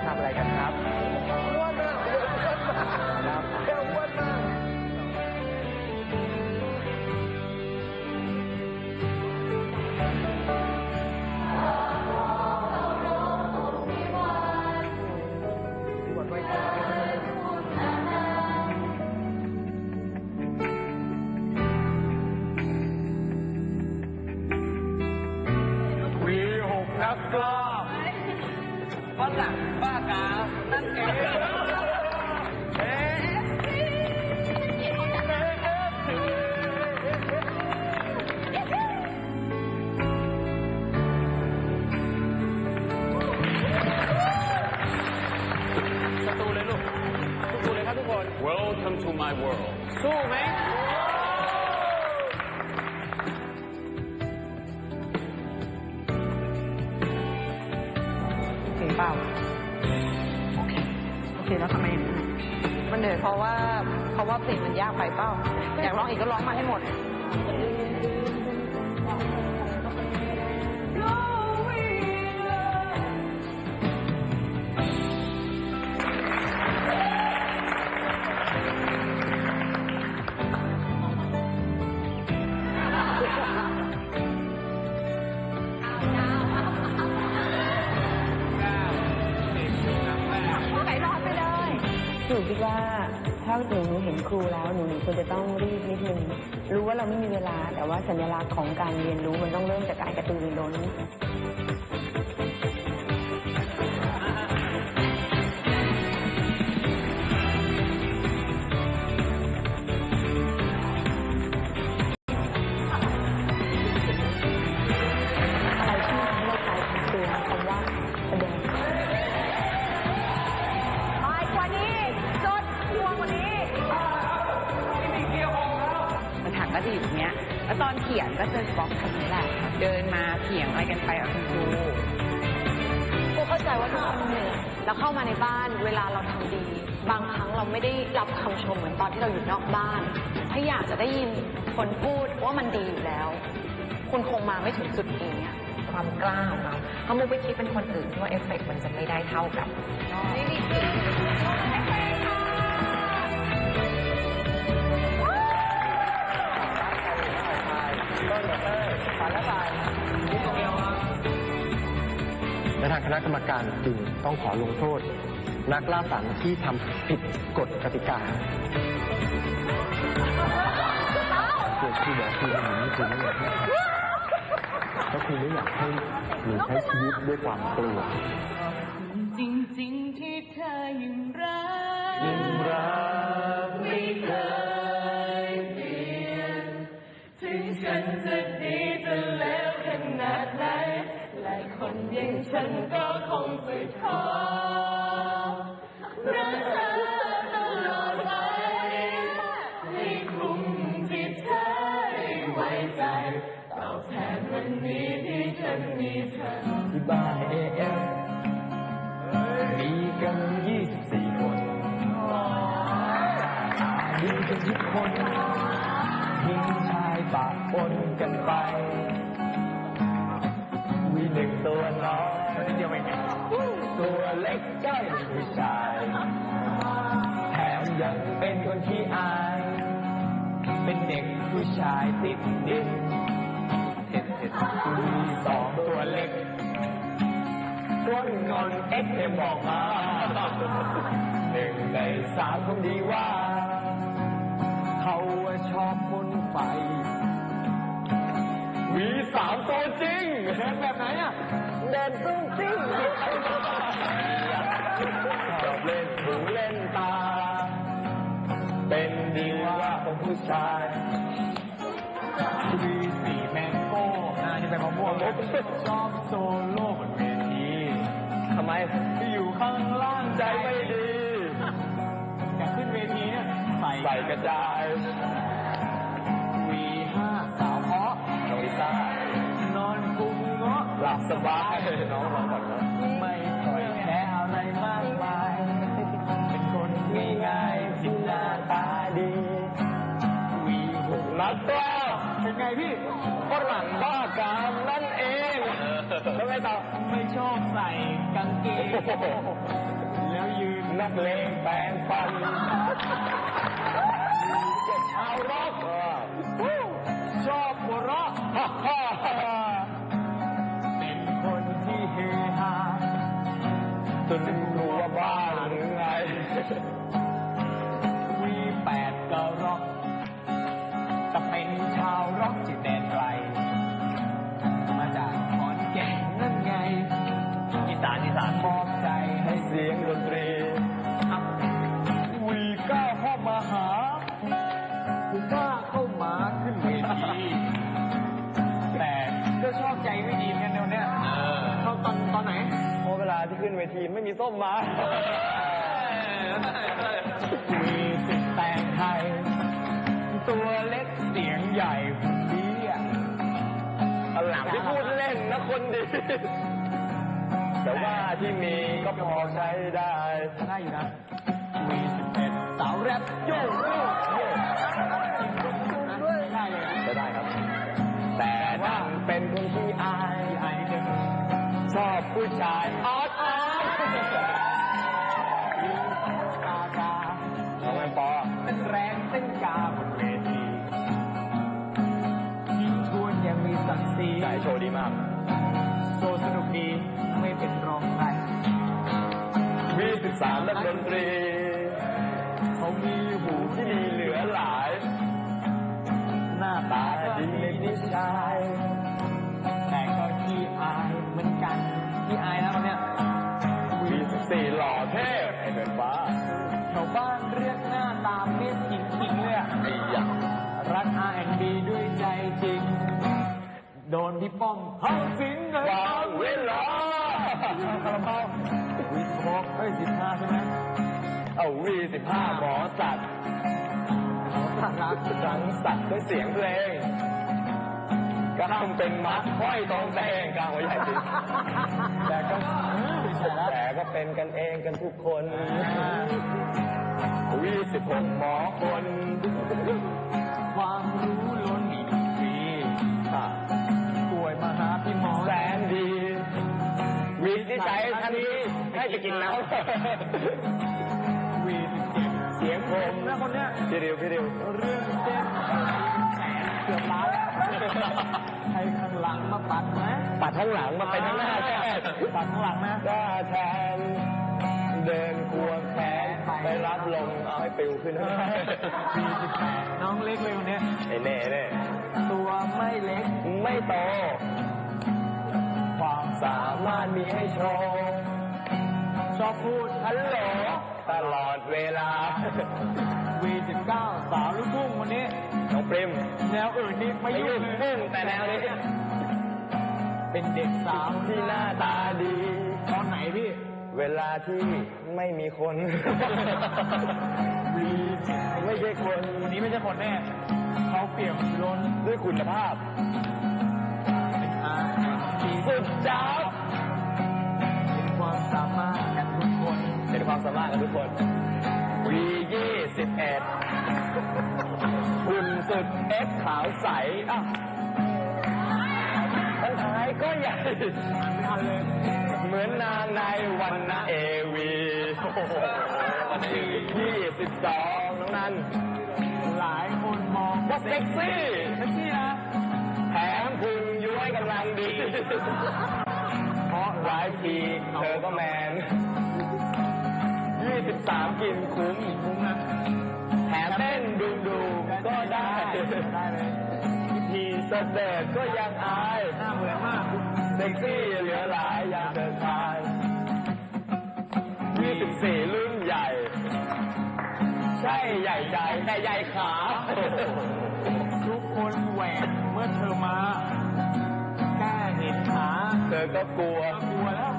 มาทำอะไรกันครับอ้วนมากอ้วนมากครับแค่อ้วนมากพี่บอลไว้ก่อนวีหกนักกล้า ประตูเลยลูกประตูเลยครับทุกคน Welcome to my world. สู้ไหมถึงเปล่า โอเค โอเคแล้วทำไมอย่างนั้นอะมันเหนื่อยเพราะว่า เพราะว่าเพลงมันยากไปเปล่า อยากร้องอีกก็ร้องมาให้หมด ถ้าหนูเห็นครูแล้วหนูหนูควรจะต้องรีบนิดนึงรู้ว่าเราไม่มีเวลา แต่ว่าสัญลักษณ์ของการเรียนรู้มันต้องเริ่มจากการกระตือรือร้น เถียงอะไรกันไปกับคุณครูครูเข้าใจว่าทุกคนเหนื่อยแล้วเข้ามาในบ้านเวลาเราทำดี บางครั้งเราไม่ได้รับคำชมเหมือนตอนที่เราอยู่นอกบ้าน ถ้าอยากจะได้ยินคนพูดว่ามันดีอยู่แล้ว คุณคงมาไม่ถึงจุดนี้อะ ความกล้าของเราเพราะมุกไปคิดเป็นคนอื่นที่ว่าเอฟเฟกต์มันจะไม่ได้เท่ากับต้นกับเต้ยฝันและบาย และทางคณะกรรมการจึงต้องขอลงโทษ นักล่าฝันที่ทำผิดกฎกติกาเกิดคือบอกคือหนูไม่คือไม่อยากให้ทำก็คือไม่อยากให้หนูใช้ชีวิตด้วยความกลัวจริงๆที่เธอยังรักยิ่งรักไม่เคยเปลี่ยนถึงฉันจะ อย่างฉันก็คงจะขอรักเธอตลอดไปให้คุ้มที่เธอได้ไว้ใจตอบแทนวันนี้ที่ฉันมีเธอที่บ้านเอเอฟมีกัน24คนมีกันทุกคนหญิงชายปะปนกันไป ตัวเดียวเองตัวเล็กจ้อยผู้ชาย แถมยังเป็นคนที่อาย เป็นเด็กผู้ชายติดดินเห็ดเห็ดมีสองตัวเล็กก้นงอนเอ็กเอ็มบอกมาหนึ่งในสามคนดีว่า เขาชอบพ่นไฟมีสามตัวจริงแบบไหนอะ เดินตุ้งติ้งชอบเล่นหูเล่นตา เป็นดีว่าของผู้ชายมีสีแมงโก้อ่านี่เป็นมะม่วงชอบโซโล่บนเวทีทำไมที่อยู่ข้างล่างใจไม่ดีอยากขึ้นเวทีเนี่ยใส่ใส่กระจายวีห้าสาวเพาะน้องลิซ่า หลับสบายน้องร้องก่อนนะไม่ค่อยแค่อะไรมากมายเป็นคนง่ายๆที่หน้าตาดีวีหกนัดก็เป็นไงพี่ฝรั่งบ้ากามนั่นเองแล้วไงต่อไม่ชอบใส่กางเกงแล้วยืดนักเลงแปลงฟัน จนรู้ว่าบ้าหรือไงวีแปดก็ร็อกแต่เป็นชาวร็อกจิตแดนไกล มาจากขอนแก่นนั่นไงอีสานอีสานมอบ ม่มีส้มมามีสิทธิ์แต่งไทย ตัวเล็กเสียงใหญ่คนดีอะหลังที่พูดเล่นนะคนดี แต่ว่าที่มีก็พอใช้ได้ได้อยู่นะ มีสิบเอ็ดสาวแรปโยโย่โย่ได้เลยจะได้ครับ แต่ว่าเป็นคนที่อายอายนิดนึงชอบผู้ชายาบนเวทียิ่งชวนยังมีสักสีใช่โชว์ดีมากโชว์สนุก ป้อมเข้าสิงเลยวางเวลาคาราบาววีสิบหกเฮ้ยสิบห้าใช่ไหมเอาวีสิบห้าหมอสัตว์หมอสัตว์รักสังสัตว์ด้วยเสียงเพลงกล้ามเป็นมัดห้อยตรงแดงกลางหัวใหญ่จริงแต่ก็แต่ก็เป็นกันเองกันทุกคนวีสิบหกหมอคน ความรู้ล้น แสนดีวีที่ใจทันทีให้ไปกินน้ำวีสิบเจ็ดเสียงผมนะคนเนี้ยพี่ริวพี่ริวเรื่องเต้นแสนเกือบล้านให้ข้างหลังมาปัดไหมปัดข้างหลังมาเป็นข้างหน้าแทนปัดข้างหลังนะก็แทนเดินควงแขนไปรับลมเอาให้ปิวขึ้นปีสิบแปดน้องเล็กเร็วเนี้ยไอ้เน่เน่ตัวไม่เล็ก ไม่โต ความสามารถมีให้โชว์ชอบพูดฮัลโหลตลอดเวลาวีสิบเก้าสาวลูกทุ่งวันนี้ น้องปริมแนวอื่นนี่ไม่ยุ่งพุ่งแต่แนวนี้เป็นเด็กสาวที่หน้าตาดี ตอนไหนพี่ เวลาที่ไม่มีคนวีไม่ใช่คน วันนี้ไม่ใช่คนแน่ เขาเปรียบล้นด้วยคุณภาพเป็นอา ชีพสุดจ้าบเป็นความสามารถกันทุกคน เป็นความสามารถกันทุกคนวียี่สิบเอ็ดคุณสุดเอฟขาวใสอะทันท้ายก็ใหญ่ไม่ทันเลยเหมือนนางในวันนาเอวีวันที่ยี่สิบสองน้องนั้น หลายคนมองว่าเซ็กซี่เซ็กซี่นะแถมพุงย้วย กำลังดี เพราะหลายทีเธอก็แมนยี่สิบสามกินคุ้มคุ้มนะแถมเต้นดูดูก็ได้ได้เลยทีเสด็จก็ยังอายหน้าเหมือนมากเซ็กซี่เหลือหลายอย่างเดินชายยี่สิบสี่รุ่นใหญ่ ใช่ใหญ่ใจแต่ใหญ่ขา ทุกคนแหวกเมื่อเธอมา อก็กลัวกลัวแล้ว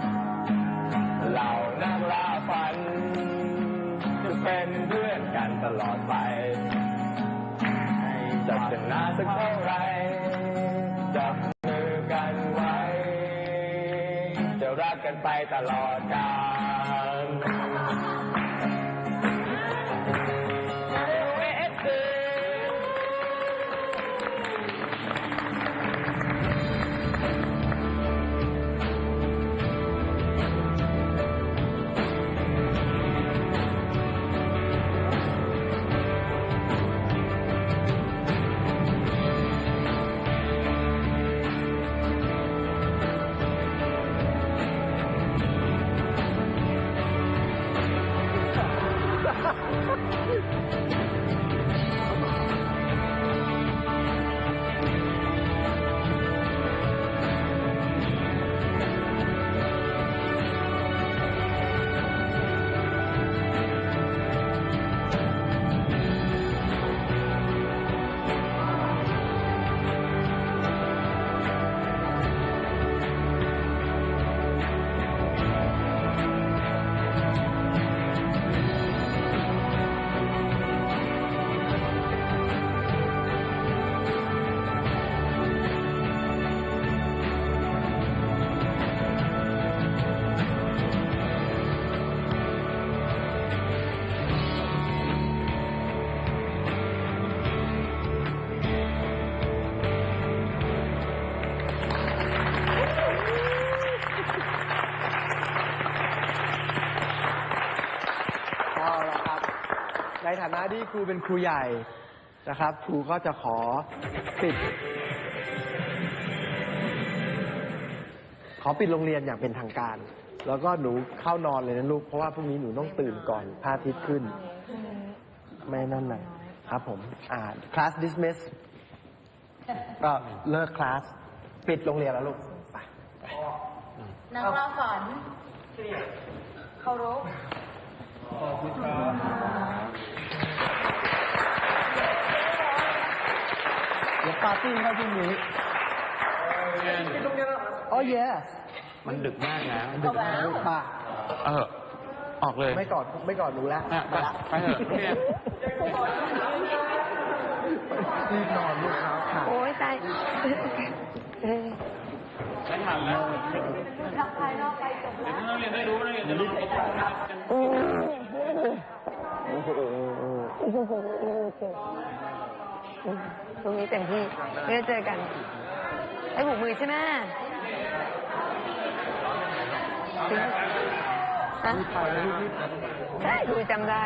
เหล่านักล่าฝัน จะเป็นเพื่อนกันตลอดไปจะชนะสักเท่าไรจับมือกันไว้ จะรักกันไปตลอดกาล ที่ครูเป็นครูใหญ่นะครับ ครูก็จะขอปิด ขอปิดโรงเรียนอย่างเป็นทางการ แล้วก็หนูเข้านอนเลยนะลูก เพราะว่าพรุ่งนี้หนูต้องตื่นก่อนพระอาทิตย์ขึ้น ไม่นั่นนะครับผมอ่าคลาส dismiss ก็เลิกคลาส ปิดโรงเรียนแล้วลูก ไปนักเราฝันเคารพ เดี๋ยวปา ร์ตี้ครับพรุ่งนี้โอ้ย yes มันดึกมากนะ ดึกมากลูกป่ะเออ ออกเลยไม่กอดไม่กอดหนูแล้วอะไปไปเถอะเนี่ยรีบนอนลูกเท้าขาดโอ้ยตายเออไม่ทันแล้วเดี๋ยวนักเรียนได้รู้นักเรียนจะรู้ พรุ่งนี้เต็มที่ไม่ได้เจอกันไอ้หูมือใช่ไหมจริงฮะใช่คุยจำได้